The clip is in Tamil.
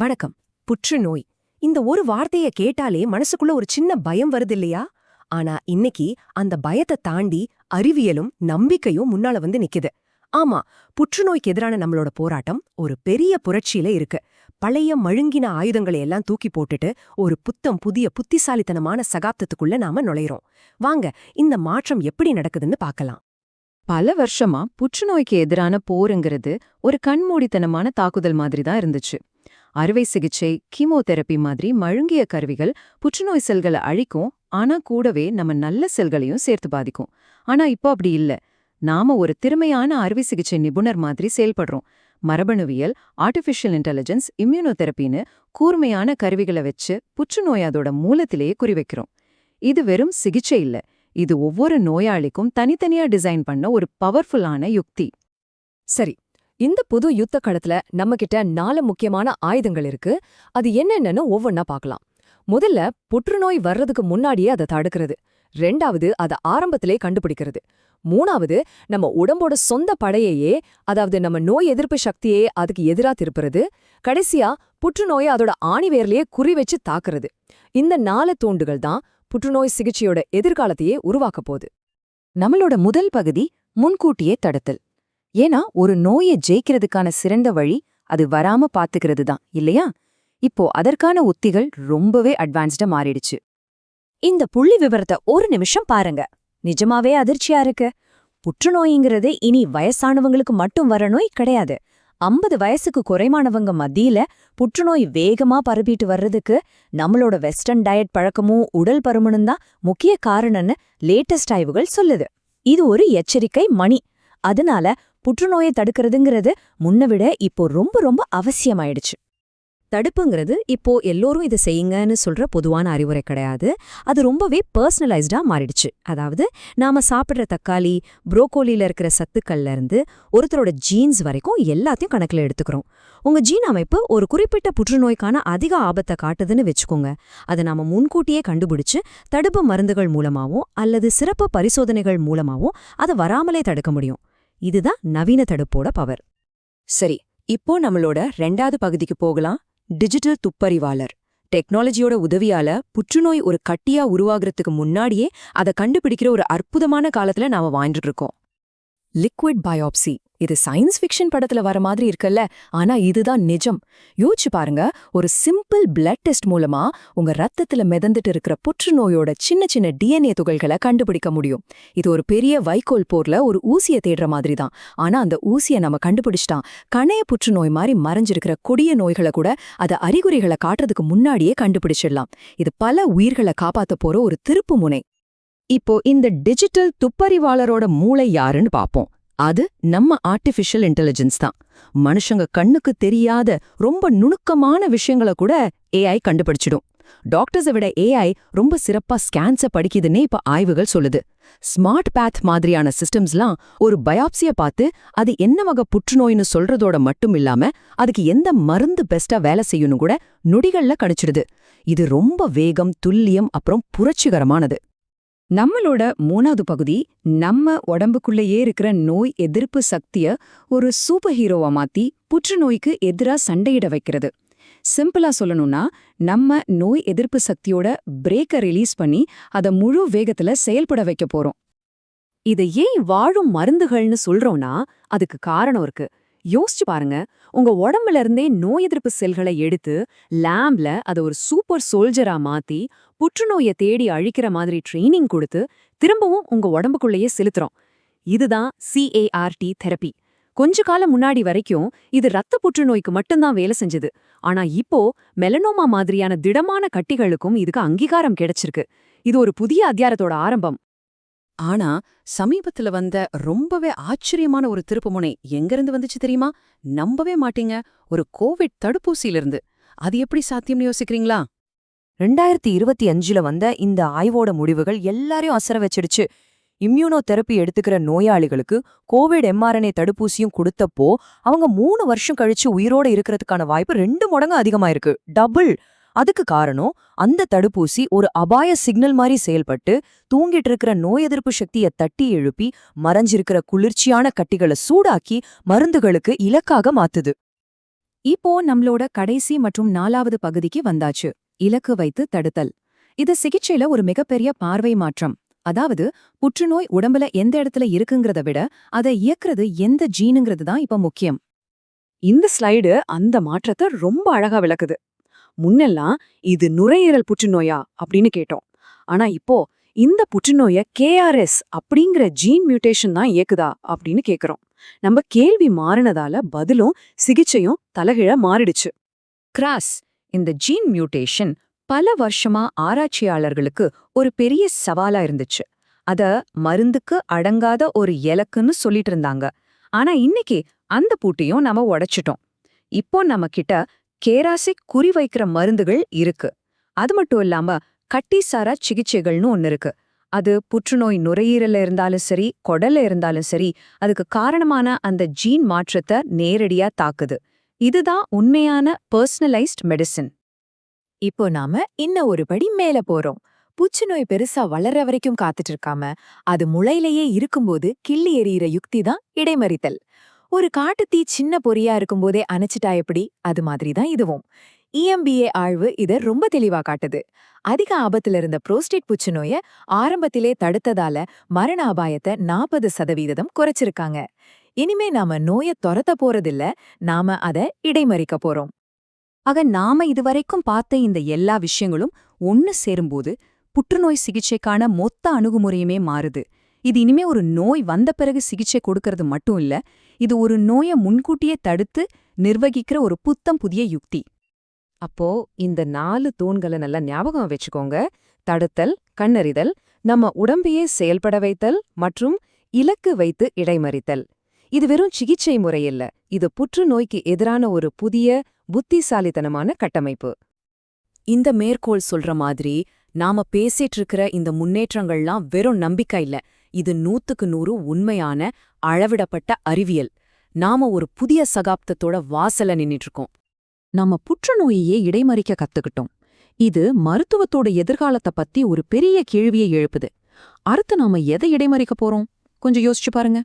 வணக்கம். புற்றுநோய். இந்த ஒரு வார்த்தைய கேட்டாலே மனசுக்குள்ள ஒரு சின்ன பயம் வருது இல்லையா ஆனா இன்னைக்கு அந்த பயத்தை தாண்டி அறிவியலும் நம்பிக்கையும் முன்னால வந்து நிக்குது. ஆமா புற்றுநோய்க்கு எதிரான நம்மளோட போராட்டம் ஒரு பெரிய புரட்சியில இருக்கு. பழைய மழுங்கின ஆயுதங்களை எல்லாம் தூக்கி போட்டுட்டு ஒரு புத்தம் புதிய புத்திசாலித்தனமான சகாப்தத்துக்குள்ள நாம நுழையிறோம். வாங்க இந்த மாற்றம் எப்படி நடக்குதுன்னு பார்க்கலாம். பல வருஷமா புற்றுநோய்க்கு எதிரான போருங்கிறது ஒரு கண்மூடித்தனமான தாக்குதல் மாதிரி தான் இருந்துச்சு. அறுவை சிகிச்சை கீமோதெரப்பி மாதிரி மழுங்கிய கருவிகள் புற்றுநோய் செல்களை அழிக்கும். ஆனா கூடவே நம்ம நல்ல செல்களையும் சேர்த்து பாதிக்கும். ஆனா இப்போ அப்படி இல்ல. நாம ஒரு திறமையான அறுவை சிகிச்சை நிபுணர் மாதிரி செயல்படுறோம். மரபணுவியல் ஆர்டிஃபிஷியல் இன்டெலிஜென்ஸ் இம்யூனோதெரப்பின்னு கூர்மையான கருவிகளை வச்சு புற்றுநோய் அதோட மூலத்திலேயே குறிவைக்கிறோம் இது வெறும் சிகிச்சை இல்ல. இது ஒவ்வொரு நோயாளிக்கும் தனித்தனியா டிசைன் பண்ண ஒரு பவர்ஃபுல்லான யுக்தி. சரி இந்த புது யுத்த களத்துல நம்ம கிட்ட நாலு முக்கியமான ஆயுதங்கள் இருக்கு. அது என்னென்னு ஒவ்வொன்னா பார்க்கலாம் முதல்ல புற்றுநோய் வர்றதுக்கு முன்னாடியே அதை தடுக்கிறது. ரெண்டாவது அதை ஆரம்பத்திலே கண்டுபிடிக்கிறது. மூணாவது நம்ம உடம்போட சொந்த படையையே அதாவது நம்ம நோய் எதிர்ப்பு சக்தியே அதுக்கு எதிரா திருப்புறது. கடைசியா புற்றுநோயை அதோட ஆணிவேர்லயே குறி வச்சு தாக்குறது. இந்த நாலு தூண்டுகள் தான் புற்றுநோய் சிகிச்சையோட எதிர்காலத்தையே உருவாக்க போகுது. நம்மளோட முதல் பகுதி முன்கூட்டியே தடுத்தல். ஏன்னா ஒரு நோயை ஜெயிக்கிறதுக்கான சிறந்த வழி அது வராம பாத்துக்கிறது தான் இல்லையா? இப்போ அதற்கான உத்திகள் ரொம்பவே அட்வான்ஸ்டா மாறிடுச்சு. இந்த புள்ளி விவரத்தை ஒரு நிமிஷம் பாருங்க. நிஜமாவே அதிர்ச்சியா இருக்கு. புற்றுநோய்ங்கிறது இனி வயசானவங்களுக்கு மட்டும் வர நோய் கிடையாது. ஐம்பது வயசுக்கு குறைமானவங்க மத்தியில புற்றுநோய் வேகமா பரப்பிட்டு வர்றதுக்கு நம்மளோட வெஸ்டர்ன் டயட் பழக்கமும் உடல் பருமனும் தான் முக்கிய காரணம்னு லேட்டஸ்ட் ஆய்வுகள் சொல்லுது. இது ஒரு எச்சரிக்கை மணி. அதனால புற்றுநோயை தடுக்கிறதுங்கிறது முன்ன விட இப்போ ரொம்ப ரொம்ப அவசியமாயிடுச்சு. தடுப்புங்கிறது இப்போ எல்லோரும் இதை செய்யுங்கன்னு சொல்ற பொதுவான அறிவுரை கிடையாது. அது ரொம்பவே பர்சனலைஸ்டா மாறிடுச்சு. அதாவது நாம சாப்பிடுற தக்காளி புரோக்கோலில இருக்கிற சத்துக்கள்ல இருந்து ஒருத்தரோட ஜீன்ஸ் வரைக்கும் எல்லாத்தையும் கணக்குல எடுத்துக்கிறோம். உங்க ஜீன் அமைப்பு ஒரு குறிப்பிட்ட புற்றுநோய்க்கான அதிக ஆபத்தை காட்டுதுன்னு வச்சுக்கோங்க. அதை நாம முன்கூட்டியே கண்டுபிடிச்சு தடுப்பு மருந்துகள் மூலமாவும் அல்லது சிறப்பு பரிசோதனைகள் மூலமாவும் அதை வராமலே தடுக்க முடியும். இதுதான் நவீன தடுப்போட பவர் சரி இப்போ நம்மளோட ரெண்டாவது பகுதிக்கு போகலாம். டிஜிட்டல் துப்பறிவாளர். டெக்னாலஜியோட உதவியால புற்றுநோய் ஒரு கட்டியா உருவாகிறதுக்கு முன்னாடியே அதை கண்டுபிடிக்கிற ஒரு அற்புதமான காலத்துல நாம வாழ்ந்துட்டு இருக்கோம். லிக்விட் பயாப்சி இது சயின்ஸ் ஃபிக்ஷன் படத்துல வர மாதிரி இருக்குல்ல. ஆனா இதுதான் நிஜம். யோசிச்சு பாருங்க ஒரு சிம்பிள் பிளட் டெஸ்ட் மூலமா உங்க ரத்தத்துல மிதந்துட்டு இருக்கிற புற்றுநோயோட சின்ன சின்ன டிஎன்ஏ துகள்களை கண்டுபிடிக்க முடியும். இது ஒரு பெரிய வைக்கோல் போர்ல ஒரு ஊசியை தேடுற மாதிரி தான். ஆனா அந்த ஊசியை நம்ம கண்டுபிடிச்சிட்டான். கணைய புற்றுநோய் மாதிரி மறைஞ்சிருக்கிற கொடிய நோய்களை கூட அது அறிகுறிகளை காட்டுறதுக்கு முன்னாடியே கண்டுபிடிச்சிடலாம். இது பல உயிர்களை காப்பாத்த போற ஒரு திருப்பு முனை. இப்போ இந்த டிஜிட்டல் துப்பறிவாளரோட மூளை யாருன்னு பாப்போம். அது நம்ம ஆர்டிஃபிஷியல் இன்டெலிஜென்ஸ் தான். மனுஷங்க கண்ணுக்கு தெரியாத ரொம்ப நுணுக்கமான விஷயங்கள கூட ஏஐ கண்டுபிடிச்சிடும். டாக்டர்ஸை விட ஏஐ ரொம்ப சிறப்பா ஸ்கேன்ஸை படிக்குதுன்னே இப்ப ஆய்வுகள் சொல்லுது. ஸ்மார்ட் பேத் மாதிரியான சிஸ்டம்ஸ்லாம் ஒரு பயாப்சியை பார்த்து அது என்ன வகை புற்றுநோய்னு சொல்றதோட மட்டும் இல்லாம அதுக்கு எந்த மருந்து பெஸ்டா வேலை செய்யணும் கூட நொடிகள்ல கணிச்சிடுது. இது ரொம்ப வேகம் துல்லியம் அப்புறம் புரட்சிகரமானது. நம்மளோட மூணாவது பகுதி நம்ம உடம்புக்குள்ளேயே இருக்கிற நோய் எதிர்ப்பு சக்திய ஒரு சூப்பர் ஹீரோவா மாத்தி புற்றுநோய்க்கு எதிரா சண்டையிட வைக்கிறது. சிம்பிளா சொல்லணும்னா நம்ம நோய் எதிர்ப்பு சக்தியோட பிரேக்க ரிலீஸ் பண்ணி அத முழு வேகத்துல செயல்பட வைக்க போறோம். இதை ஏன் வாழும் மருந்துகள்னு சொல்றோம்னா அதுக்கு காரணம் இருக்கு. யோசிச்சு பாருங்க. உங்க உடம்புல இருந்தே நோய் எதிர்ப்பு செல்களை எடுத்து லேம்ல அதை ஒரு சூப்பர் சோல்ஜரா மாத்தி புற்றுநோயை தேடி அழிக்கிற மாதிரி ட்ரைனிங் கொடுத்து திரும்பவும் உங்க உடம்புக்குள்ளேயே செலுத்துறோம். இதுதான் சிஏஆர்டி தெரப்பி கொஞ்ச காலம் முன்னாடி வரைக்கும் இது ரத்த புற்றுநோய்க்கு மட்டும்தான் வேலை செஞ்சது. ஆனா இப்போ மெலனோமா மாதிரியான திடமான கட்டிகளுக்கும் இதுக்கு அங்கீகாரம் கிடைச்சிருக்கு. இது ஒரு புதிய அத்தியாரத்தோட ஆரம்பம். ஆனா சமீபத்துல வந்த ரொம்பவே ஆச்சரியமான ஒரு திருப்புமுனை எங்கிருந்து வந்துச்சு தெரியுமா? நம்பவே மாட்டீங்க. ஒரு கோவிட் தடுப்பூசியிலிருந்து. அது எப்படி சாத்தியம்னு யோசிக்கிறீங்களா? ரெண்டாயிரத்தி இருபத்தி அஞ்சுல வந்த இந்த ஆய்வோட முடிவுகள் எல்லாரையும் அசர வச்சிடுச்சு. இம்யூனோ தெரப்பி எடுத்துக்கிற நோயாளிகளுக்கு கோவிட் எம்ஆர்என்ஏ தடுப்பூசியும் கொடுத்தப்போ அவங்க மூணு வருஷம் கழிச்சு உயிரோட இருக்கிறதுக்கான வாய்ப்பு ரெண்டு மடங்கு அதிகமாயிருக்கு. டபுள். அதுக்கு காரணம் அந்த தடுப்பூசி ஒரு அபாய சிக்னல் மாதிரி செயல்பட்டு தூங்கிட்டு இருக்கிற நோய் எதிர்ப்பு சக்தியை தட்டி எழுப்பி மறைஞ்சிருக்கிற குளிர்ச்சியான கட்டிகளை சூடாக்கி மருந்துகளுக்கு இலக்காக மாத்துது. இப்போ நம்மளோட கடைசி மற்றும் நாலாவது பகுதிக்கு வந்தாச்சு. இலக்கு வைத்து தடுத்தல். இது சிகிச்சையில ஒரு மிகப்பெரிய பார்வை மாற்றம். அதாவது புற்றுநோய் உடம்புல எந்த இடத்துல இருக்குங்கிறத விட அதை இயக்குறது எந்த ஜீனுங்கிறது தான் இப்ப முக்கியம். இந்த ஸ்லைடு அந்த மாற்றத்தை ரொம்ப அழகா விளக்குது. முன்னெல்லாம் இது நுரையீரல் புற்றுநோயா அப்படின்னு கேட்டோம். ஆனா இப்போ இந்த புற்றுநோய கேஆர்எஸ் அப்படிங்கிற ஜீன் மியூட்டேஷன் தான் இயக்குதா அப்படின்னு கேக்குறோம். நம்ம கேள்வி மாறினதால பதிலும் சிகிச்சையும் தலகிழ மாறிடுச்சு. கிராஸ் இந்த ஜீன் மியூட்டேஷன் பல வருஷமா ஆராய்ச்சியாளர்களுக்கு ஒரு பெரிய சவாலா இருந்துச்சு. அத மருந்துக்கு அடங்காத ஒரு இலக்குன்னு சொல்லிட்டு இருந்தாங்க. ஆனா இன்னைக்கு அந்த பூட்டியும் நாம உடைச்சிட்டோம். இப்போ நம்ம கிட்ட கேராசை குறிவைக்கிற மருந்துகள் இருக்கு. அது மட்டும் இல்லாம கட்டிசாரா சிகிச்சைகள்னு ஒன்னு இருக்கு. அது புற்றுநோய் நுரையீரல்ல இருந்தாலும் சரி கொடல்ல இருந்தாலும் சரி அதுக்கு காரணமான அந்த ஜீன் மாற்றத்தை நேரடியா தாக்குது. இதுதான் உண்மையான பர்சனலைஸ்ட் மெடிசின் இப்போ நாம இன்னும் ஒரு படி மேல போறோம். புற்றுநோய் பெருசா வளர்ற வரைக்கும் காத்துட்டு இருக்காம அது முளையிலேயே இருக்கும்போது கிள்ளி எறிகிற யுக்தி தான் இடைமறித்தல். ஒரு காட்டுத்தீ சின்ன பொறியா இருக்கும்போதே அணைச்சிட்டா எப்படி? அது மாதிரி தான் இதுவும் இஎம்பிஏ ஆழ்வு இத ரொம்ப தெளிவா காட்டுது. அதிக ஆபத்துல இருந்த புரோஸ்டேட் புற்றுநோய ஆரம்பத்திலே தடுத்ததால மரண அபாயத்தை நாற்பது சதவீதம் குறைச்சிருக்காங்க. இனிமே நாம நோய துரத்த போறதில்ல. நாம அத இடைமறிக்க போறோம். ஆக நாம இதுவரைக்கும் பார்த்த இந்த எல்லா விஷயங்களும் ஒன்னு சேரும்போது புற்றுநோய் சிகிச்சைக்கான மொத்த அணுகுமுறையுமே மாறுது. இது இனிமே ஒரு நோய் வந்த பிறகு சிகிச்சை கொடுக்கறது மட்டும் இல்ல இது ஒரு நோயை முன்கூட்டியே தடுத்து நிர்வகிக்கிற ஒரு புத்தம் புதிய யுக்தி. அப்போ இந்த நாலு தூண்களை நல்லா ஞாபகம் வச்சுக்கோங்க. தடுத்தல் கண்ணறிதல் நம்ம உடம்பையே செயல்பட வைத்தல் மற்றும் இலக்கு வைத்து இடைமறித்தல். இது வெறும் சிகிச்சை முறையில்ல இது புற்றுநோய்க்கு எதிரான ஒரு புதிய புத்திசாலித்தனமான கட்டமைப்பு. இந்த மேற்கோள் சொல்ற மாதிரி நாம பேசிட்டு இருக்கிற இந்த முன்னேற்றங்கள்லாம் வெறும் நம்பிக்கை இல்ல இது நூத்துக்கு நூறு உண்மையான அளவிடப்பட்ட அறிவியல். நாம ஒரு புதிய சகாப்தத்தோட வாசல நின்னுட்டு இருக்கோம் நாம புற்றுநோயையே இடைமறிக்க கத்துக்கிட்டோம். இது மருத்துவத்தோட எதிர்காலத்தை பத்தி ஒரு பெரிய கேள்வியை எழுப்புது. அடுத்து நாம எதை இடைமறிக்க போறோம்? கொஞ்சம் யோசிச்சு பாருங்க.